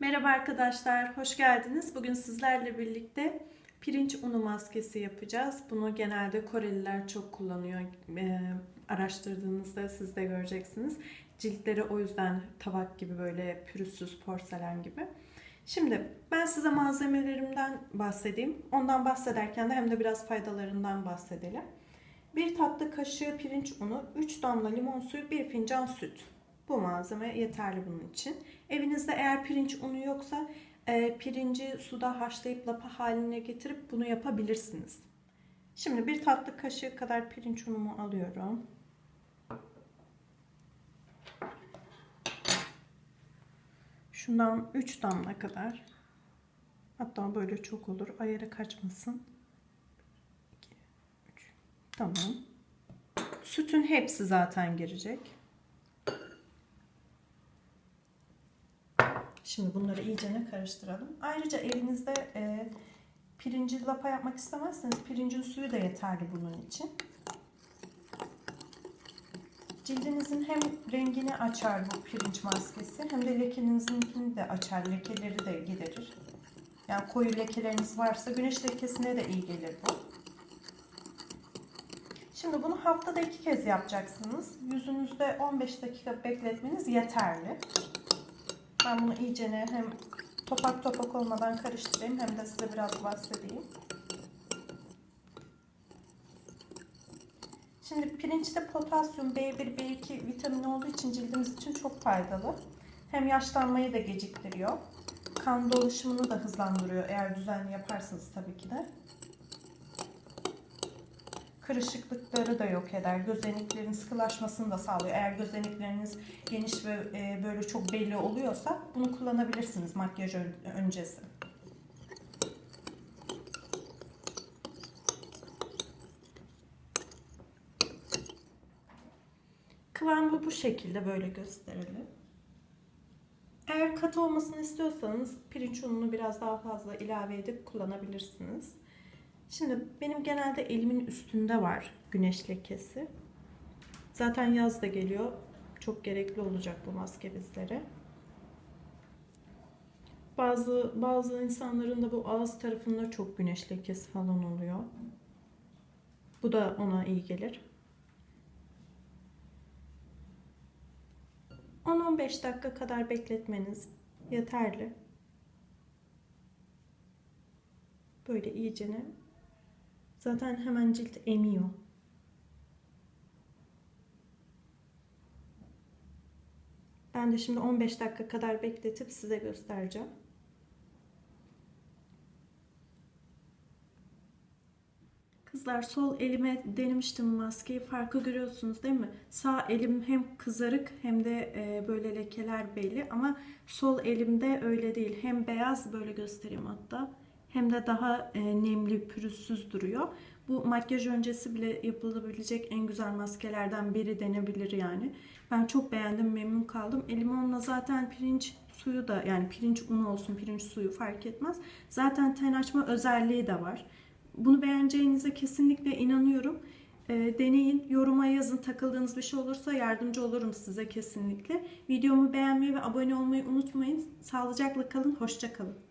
Merhaba arkadaşlar, hoş geldiniz. Bugün sizlerle birlikte pirinç unu maskesi yapacağız. Bunu genelde Koreliler çok kullanıyor. Ee, araştırdığınızda siz de göreceksiniz. Ciltleri o yüzden tabak gibi böyle pürüzsüz porselen gibi. Şimdi ben size malzemelerimden bahsedeyim. Ondan bahsederken de hem de biraz faydalarından bahsedelim. Bir tatlı kaşığı pirinç unu, 3 damla limon suyu, 1 fincan süt. Bu malzeme yeterli bunun için. Evinizde eğer pirinç unu yoksa e, pirinci suda haşlayıp lapa haline getirip bunu yapabilirsiniz. Şimdi bir tatlı kaşığı kadar pirinç unumu alıyorum. Şundan 3 damla kadar. Hatta böyle çok olur. Ayarı kaçmasın. 2, 3. Tamam. Sütün hepsi zaten girecek. Şimdi bunları iyicene karıştıralım. Ayrıca evinizde e, pirinci lapa yapmak istemezseniz pirincin suyu da yeterli bunun için. Cildinizin hem rengini açar bu pirinç maskesi hem de lekelerinkini de açar. Lekeleri de giderir. Yani koyu lekeleriniz varsa güneş lekesine de iyi gelir bu. Şimdi bunu haftada iki kez yapacaksınız. Yüzünüzde 15 dakika bekletmeniz yeterli. Ben bunu iyicene hem topak topak olmadan karıştırayım hem de size biraz bahsedeyim. Şimdi pirinçte potasyum, B1, B2 vitamini olduğu için cildimiz için çok faydalı. Hem yaşlanmayı da geciktiriyor. Kan dolaşımını da hızlandırıyor eğer düzenli yaparsanız tabii ki de. Kırışıklıkları da yok eder. Gözeneklerin sıkılaşmasını da sağlıyor. Eğer gözenekleriniz geniş ve e, böyle çok belli oluyorsa bunu kullanabilirsiniz makyaj öncesi. Kıvamı bu şekilde böyle gösterelim. Eğer katı olmasını istiyorsanız pirinç ununu biraz daha fazla ilave edip kullanabilirsiniz. Şimdi benim genelde elimin üstünde var güneş lekesi. Zaten yaz da geliyor. Çok gerekli olacak bu maske bizlere. Bazı bazı insanların da bu ağız tarafında çok güneş lekesi falan oluyor. Bu da ona iyi gelir. 10-15 dakika kadar bekletmeniz yeterli. Böyle iyicene Zaten hemen cilt emiyor. Ben de şimdi 15 dakika kadar bekletip size göstereceğim. Kızlar sol elime denemiştim maskeyi. Farkı görüyorsunuz değil mi? Sağ elim hem kızarık hem de e, böyle lekeler belli ama sol elimde öyle değil. Hem beyaz böyle göstereyim hatta hem de daha e, nemli, pürüzsüz duruyor. Bu makyaj öncesi bile yapılabilecek en güzel maskelerden biri denebilir yani. Ben çok beğendim, memnun kaldım. Elimonla zaten pirinç suyu da yani pirinç unu olsun, pirinç suyu fark etmez. Zaten ten açma özelliği de var. Bunu beğeneceğinize kesinlikle inanıyorum. E, deneyin, yoruma yazın. Takıldığınız bir şey olursa yardımcı olurum size kesinlikle. Videomu beğenmeyi ve abone olmayı unutmayın. Sağlıcakla kalın, hoşça kalın.